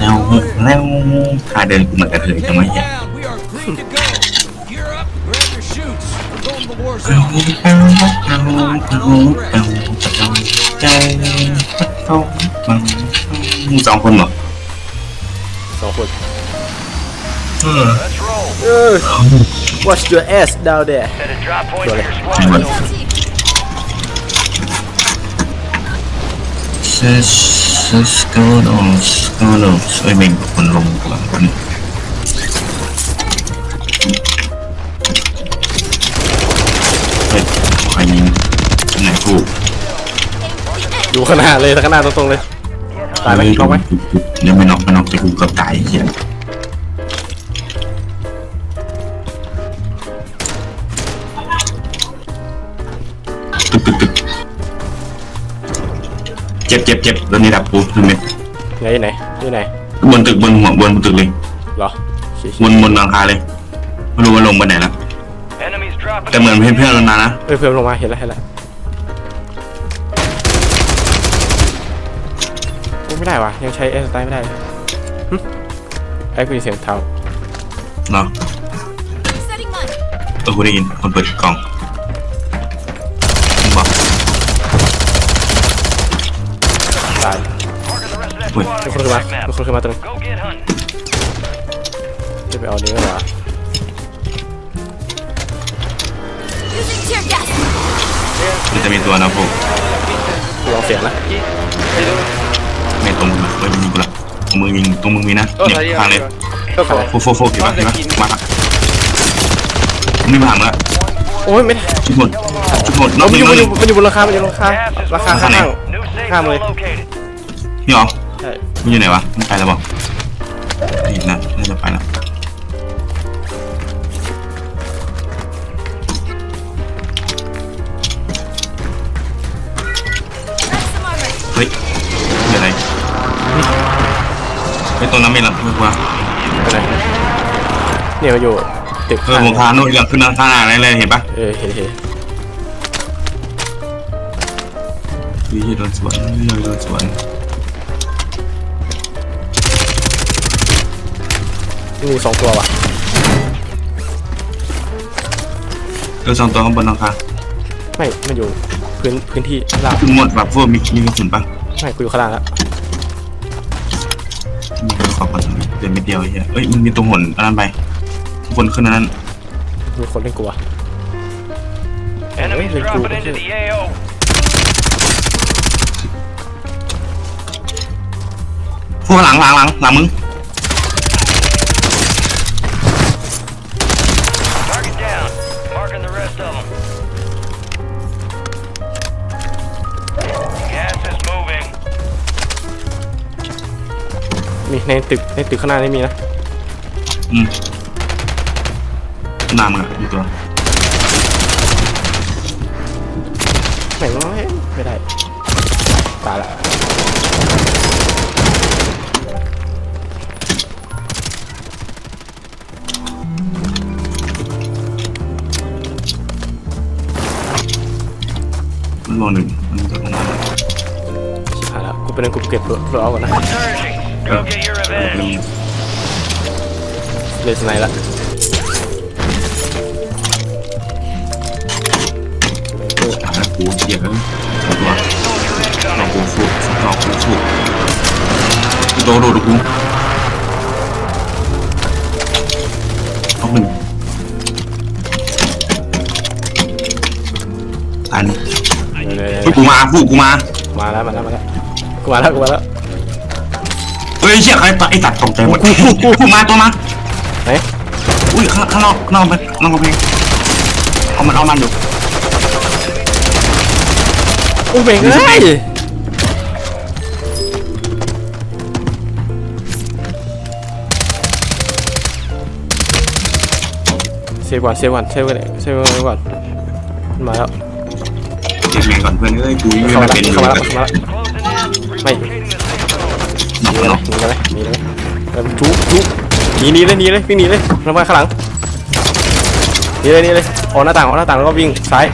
แล้วแล้วท่าเดินกูเหมือนกระเทยจังไหม Man เนี่ย down. We are clean to go. Gear up. Grab your chutes. We're going to the war เอา zone. เอาเอาเอาเอาเอาใจต้องมึงสองคนเหรอสองคนเออ Let's roll. เออ watch your ass down there Set a drop point Got for it. your squad. Right. zone. เซสเซสกโดสโกโดสเอ้ยเบ่งคนลงก่อนคนเฮ้ยใครยิงไหนกูอยู่ข้างหน้าเลยข้างหน้าตรงๆเลย ตายไหมน็อกไหม เดี๋ยวไม่น็อกไม่น็อกแต่กูเกือบตายเหี้ย จ็บเจ็บเจ็บแล้วนี่ดับกูดูเม็ดไหนไหนอยู่ไหนบนตึกบนหัวบนตึกเลยเหรอชิบนบนหลังคาเลยไม่รู้ว่าลงไปไหนแล้ว Enemies dropping. แต่เหมือนเพื่อนเพื่อนๆลงมานะเอ้ยเพิ่มลงมาเห็นแล้วเห็นแล้วกูไม่ได้วะยังใช้เอสไตล์ไม่ได้เลยหึไอ้กูได้ยินเสียงเท้าเนาะ Setting mine. เออกูได้ยินคนเปิดกล่องมึง อุ้ยมีคนขึ้นมามีคนขึ้นมาตรง Go get hunting. จะไปเอาเนื้อวะ Using tear gas. มันจะมีตัวนะพวกกูลองเสียงนะ ไม่ตรงมึงอะเฮ้ยมันยิงกูละตรงมึงยิงตรงมึงมีนะเนี่ยฟังเลยโฟโฟโฟเห็นปะเห็นปะมาละมึงนี่มาหามึงละโอ้ยไม่ได้ชุดหมดชุดหมดนเอาอกมันนี้อยู่นอกมันอนี้ยู่มันอยู่บนราคามันอยู่บนราคา Gas is ราคา moving. ข้างล่าง New safe Come zone on. located. นี่หรอใช่ มันอยู่ไหนวะมันไปแล้วบอกนี่นะน่าจะไปแล้ว Grab some armor. เฮ้ยมีอะไรไอ้ยตรงนั้นไม่ละไม่กลัวไปไหนเนี่ยมันอยู่ตึกเออหลังคาโน่นยังขึ้นหลังคาหน้าอะไรเลยเห็นปะเออเห็นเห็นวิโดนสวนวิโดนสวน มีสองตัวว่ะเออสองตัวข้างบนหลังคาไม่มันอยู่พื้นพื้นที่ล่างขึ้นหมดแบบพวกมีมีกระสุนปะไม่กูอยู่ข้างล่างแล้วมีขอบก่อนเดินไม่เดียวไอ้เหี้ยเอ้ยมันมีตัวหนอันนั้นไปทุกคนขึ้นอันนั้นมีคนเล่นกลัว Enemies Really cool. dropping into the AO. พวกหลังหลังหลังหลังมึง ในตึกในตึกข้างหน้านี่มีนะอืมหน้ามึงอะมีตัวไหนวะเฮ้ยไม่ได้ตายละมันรอหนึ่งมันจะลงมาชิบหายแล้วกูเป็นกูเก็บตัวตัวเอาก่อนนะ Surging. Go get your revenge. เลยสไนละหากูเหี้ยเอ้ยสองตัว Soldier หลอก incoming. กูสู้หลอกกูสู้กูโดนโดนกูเอาหนึ่งตายหนึ่งเลยเลยเฮ้ยกูมาฟูกูมา มาแล้วมาแล้วมาแล้วกูมาแล้วกูมาแล้ว เฮ้ยเชี่ยใครตายไอ้ตัดตกใจหมดกูมาตัวมาไหนอุ้ยข้างข้างนอกข้างนอกไปข้างนอกกำแพงเอามันเอามันอยู่อุ้ยเบ่งเอ้ยเซฟก่อนเซฟก่อนเซฟก่อนเซฟก่อนก่อนมันมาแล้วเด็กแมงก่อนเพื่อนเอ้ยกูยังเข้ามาไม่แล้วเป็นเข้ามาแล้วเข้ามาแล้ว Closing in. Mate. Relocating the safe zone. หนอกหนีหนเลอกยหนีเลยหนีเลยเออจุ๊จุ๊หนีหนีเลยหนีเลยวิ่งหนีเลยลงมาข้างหลังหนีเลยหนีเลยออกหน้าต่างออกหน้าต่างแล้วก็วิ่งซ้าย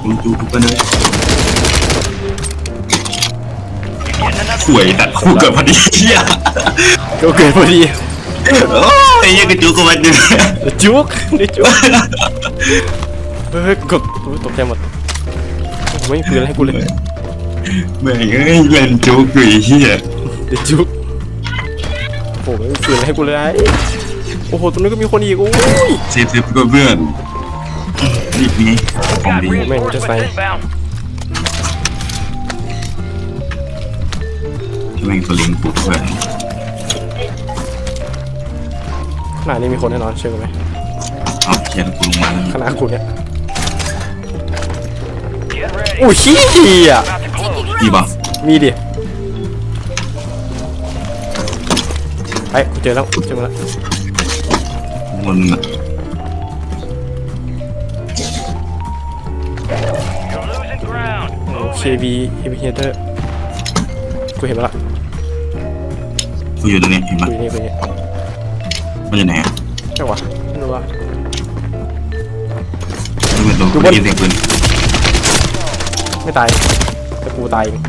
กูดูทุกคนเลย You're getting ข่วยตัดคู่เกิดพอดีเฮียก็เกิดพอดีโอ้ยยังกระจุกกันมาดิจุกได้จุกเฮ้ยกดโอ้ยตกใจหมดไม่มีปืนอะไรให้กูเลย แม่งเอ้ยเล่นจุกอยู่ไอ้เฮียเดี๋ยวจุกโอ้โหไม่มีปืนอะไรให้กูเลยโอ้โห ตรงนี้ก็มีคนอีกโอ้ยเซฟเซฟก็เพื่อนรีบนี้ของ Got ดี reinforcements inbound. แม่งตัวลิงปลุกเพื่อนขนาดนี้มีคนแน่นอนเชื่อไหมเอาเขียนกูลงมาแล้ว ขนาดกูเนี่ย Get ready. โอ้ยขี้อะ About to close. Taking นี่บอก rounds. มีดิไปกูเจอแล้วเจอมาแล้วบนอะ You're losing ground. โอเคบีเอพีเฮเตอร์กูเห็นมาละกูอยู่ตรงนี้เห็นปะกูอยู่นี่กูอยู่นี่มันอยู่ไหนอะใช่วะไม่รู้ว่ากูเป็นตัวอยู่กูบนได้ยินเสียงปืนไม่ตาย แต่กูตายเอง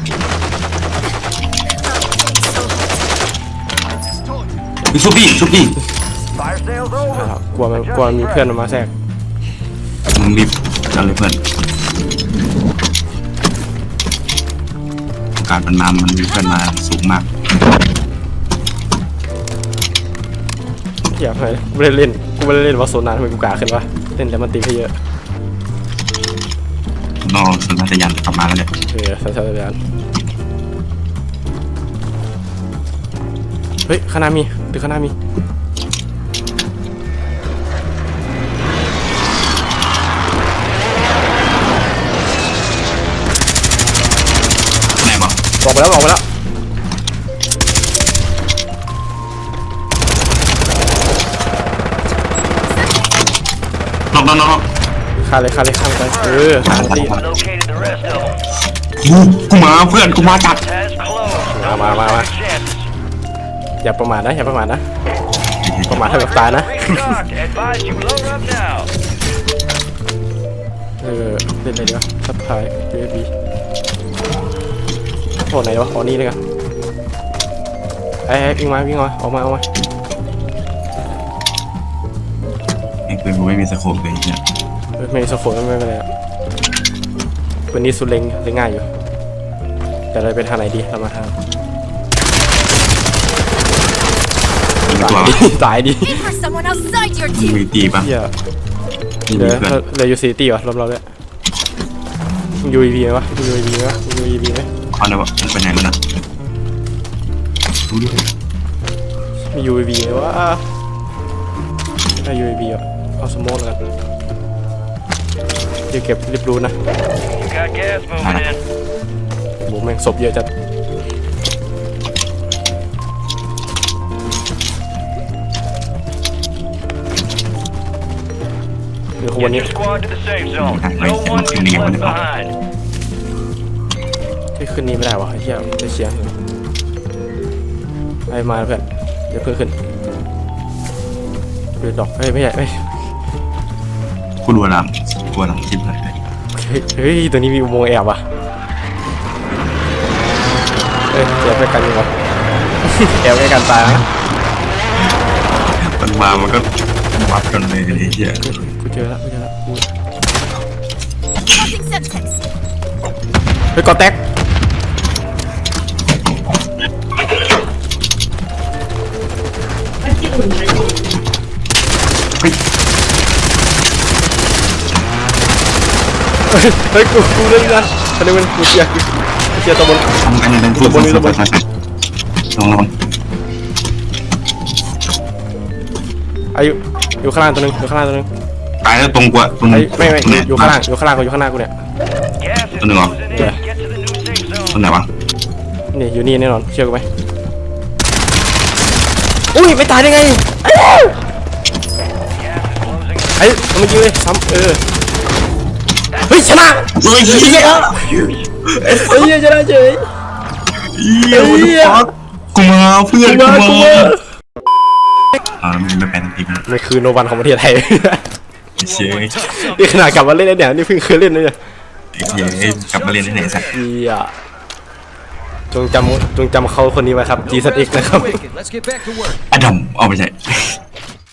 ไปชุบดิชุบดิ Fire sales over. อ่ากลัวมันกลัวมันมีเพื่อนมันมาแทรกมึงรีบจัดเลยเพื่อนโอกาสมันมามันมีเพื่อนมาสูงมากอย่าไปกูไม่ได้เล่นกูไม่ได้เล่นวอลโซนนานทำไมกูกล้าขึ้นวะเล่นแล้วมันตีให้เยอะ นอกสัญชาตญาณกลับมาแล้วเนี่ยเออสัญชาตญาณเฮ้ยข้างหน้ามีตึกข้างหน้ามีไหนบอกออกไปแล้วออกไปแล้วนอกนอกนอก ฆ่าเลยฆ่าเลยฆ่าไปเออฆ่ามันตี Located the rest of them. กูกูมาเพื่อนกูมาจัด Has closed. No Ma, ma, more ma, ma. second chances. อย่าประมาทนะอย่าประมาทนะประมาทเท่ากับตายนะ Restocked. Advise you load up now. เออเล่นอะไรดีวะซับไพ USB โทษไหนวะอ๋อนี่เลยกันไอ้ไอ้วิ่งมาวิ่งมาออกมาออกมาไอ้ปืนกูไม่มีสโคปเลยเนี่ยเออ ไม่มีสโคปไม่เป็นไรอะปืนนี้สุดเล็งเล็งง่ายอยู่ แต่เราไปทางไหนดีเรามาทางมีตาตัวยดีตายดี Aim for someone outside your มี team. ตีปะเฮียมีเหลือเพื่อนเหลือยูซีตี้วะรอบเราเลยยูวีไหมวะยูวีไหมยูวีไหมเอาไหนวะมันไปไหนแล้วนะดูดิมียูวีไหมวะถ้ายูวีอะเอาสโมกแล้วกัน เดี๋ยวเก็บรีบรู้นะ Got gas moving in. โหแม่งศพเยอะจัดเดี๋ยวขบวน Get นี้ your squad to the safe zone. Okay, No wait, one what's gets the name of left the- behind. ที่ขึ้นนี้ไม่ได้วะไอ้เฮียจะเชียร์ไอ้มาเพื่อนเดี๋ยวเพิ่งขึ้นเดือดดอกเฮ้ยไม่ใช่เฮ้ย กูรัวหลังกลัวหลังชิบเลยเฮ้ยเฮ้ยตัวนี้มีอุโมงค์แอบว่ะเฮ้ยแอบไปกันดีกว่า แอบไปกันตายนะมันมามันก็วัดกันเลยไอ้เหี้ยกูเจอแล้วกูเจอแล้วกู Causing sepsis. เฮ้ยกอแตกเฮ้ย เฮ้ยกูกูเล่นนะอันนี้มันกูเชียร์กูเชียร์ตัวบนทำกันยังไงพูดตะบนนี่พูดตะบนพูดลองลองอายุอยู่ข้างล่างตัวหนึงอยู่ข้างล่างตัวหนึงตายแล้วตรงกว่าตรงไอ้ไม่ไม่อยู่ข้างล่างอยู่ข้างล่างกูอยู่ข้างหน้ากูเนี่ย Gas is Ano nga? closing in. Yeah. Get to the new safe ตรง zone. ไหนวะนี่อยู่นี่แน่นอนเชื่อกูไหมอุ้ยไม่ตายได้ไง Gas is closing in. ไอ้เอามายิงเลยซ้ำเออ เฮ้ยชนะเฮ้ยเหี้ยเฮ้ยชนะเฉยเหี้ยเหี้ยกูมาเพื่อนกูมามากูมาอ่ามันไม่เป็นทีมมันคือโนวันของประเทศไทยเชี่ยนี่ขนาดกลับมาเล่นแล้วเนี่ยนี่เพิ่งเคยเล่นนะเนี่ยเหี้ยกลับมาเรียนที่ไหนสักเฮียจงจำจงจำเขาคนนี้ไว้ครับ GZX นะครับ Wicked. Let's get back to work. อดัมเอาไปใช่